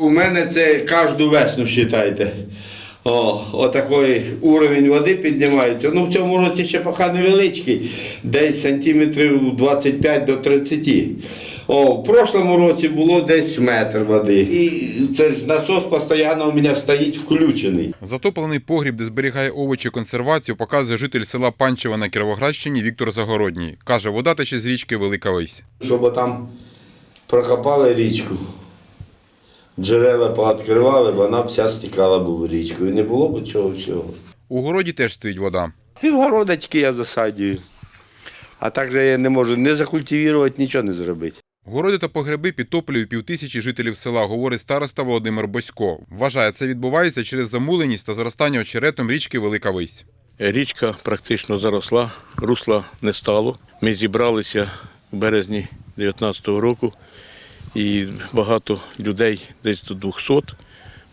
У мене це кожну весну вважайте. О, отакий уровень води піднімається. Ну в цьому році ще поки невеличкий, десь сантиметрів 25 до 30. О, в прошлому році було десь метр води. І це ж насос постійно у мене стоїть включений. Затоплений погріб, де зберігає овочі консервацію, показує житель села Панчева на Кіровоградщині Віктор Загородній. Каже, вода тече з річки Велика Вись. Щоб там прокопали річку. Джерела пооткривали, вона вся стікала б в річку. І не було б цього всього. У городі теж стоїть вода. І в городочки я засадюю. А так же я не можу не закультивувати, нічого не зробити. Городи та погреби підтоплюють півтисячі жителів села, говорить староста Володимир Босько. Вважає, це відбувається через замуленість та зростання очеретом річки Велика Вись. Річка практично заросла, русла не стало. Ми зібралися в березні 2019 року і багато людей, десь до 200.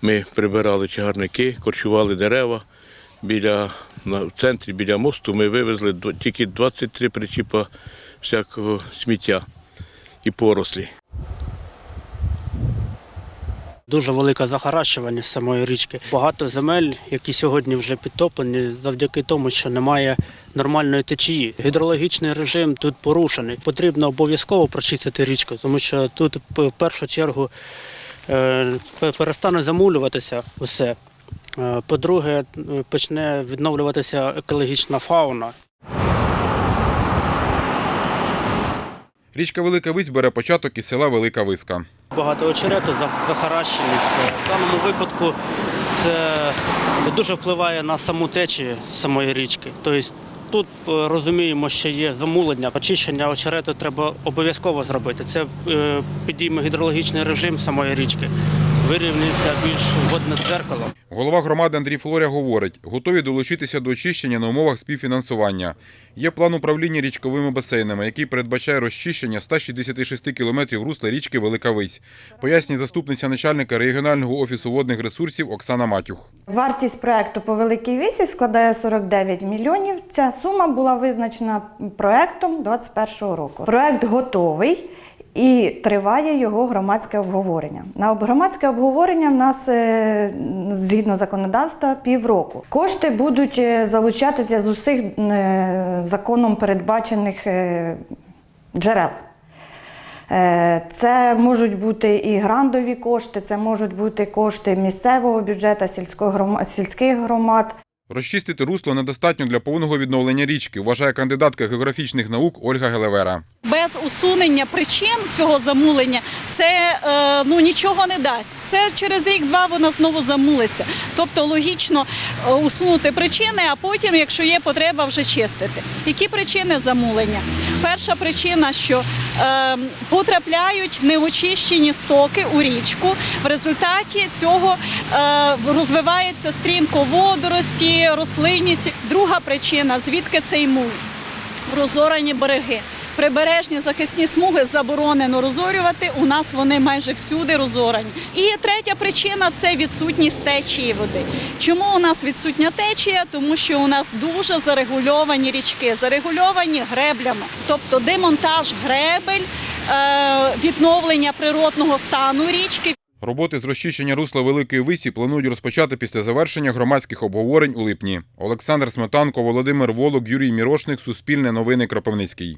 Ми прибирали чагарники, корчували дерева. Біля, в центрі біля мосту ми вивезли тільки 23 причіпа всякого сміття і порослі. Дуже велика захаращуваність самої річки. Багато земель, які сьогодні вже підтоплені, завдяки тому, що немає нормальної течії. Гідрологічний режим тут порушений. Потрібно обов'язково прочистити річку, тому що тут в першу чергу е, перестане замулюватися усе. Е, По-друге, е, почне відновлюватися екологічна фауна. Річка Велика Вись бере початок із села Велика Виска. Багато очерету, за- захаращеність. В даному випадку це дуже впливає на саму течію самої річки. Тобто тут е, розуміємо, що є замулення. Очищення очерету треба обов'язково зробити. Це е, підійме гідрологічний режим самої річки, вирівнюється більш водне дзеркало. Голова громади Андрій Флоря говорить, готові долучитися до очищення на умовах співфінансування. Є план управління річковими басейнами, який передбачає розчищення 166 кілометрів русла річки Велика Вись, пояснює заступниця начальника регіонального офісу водних ресурсів Оксана Матюх. Вартість проекту по Великій Вісі складає 49 мільйонів. Ця сума була визначена проектом 2021 року. Проект готовий. І триває його громадське обговорення. На громадське обговорення в нас е, згідно законодавства півроку. Кошти будуть е, залучатися з усіх е, законом передбачених джерел. Це можуть бути і грандові кошти, це можуть бути кошти місцевого бюджету, сільських громад. Розчистити русло недостатньо для повного відновлення річки, вважає кандидатка географічних наук Ольга Гелевера. без усунення причин цього замулення це е, ну нічого не дасть. Це через рік-два вона знову замулиться. Тобто логічно е, усунути причини, а потім, якщо є потреба, вже чистити. Які причини замулення? Перша причина, що е, потрапляють неочищені стоки у річку. В результаті цього е, розвивається стрімко водорості, рослинність. Друга причина звідки цей мул? розорані береги. Прибережні захисні смуги заборонено розорювати. У нас вони майже всюди розорані. І третя причина це відсутність течії води. Чому у нас відсутня течія? Тому що у нас дуже зарегульовані річки, зарегульовані греблями, тобто демонтаж гребель, е, відновлення природного стану річки. Роботи з розчищення русла Великої Висі планують розпочати після завершення громадських обговорень у липні. Олександр Сметанко, Володимир Волок, Юрій Мірошник, Суспільне новини Кропивницький.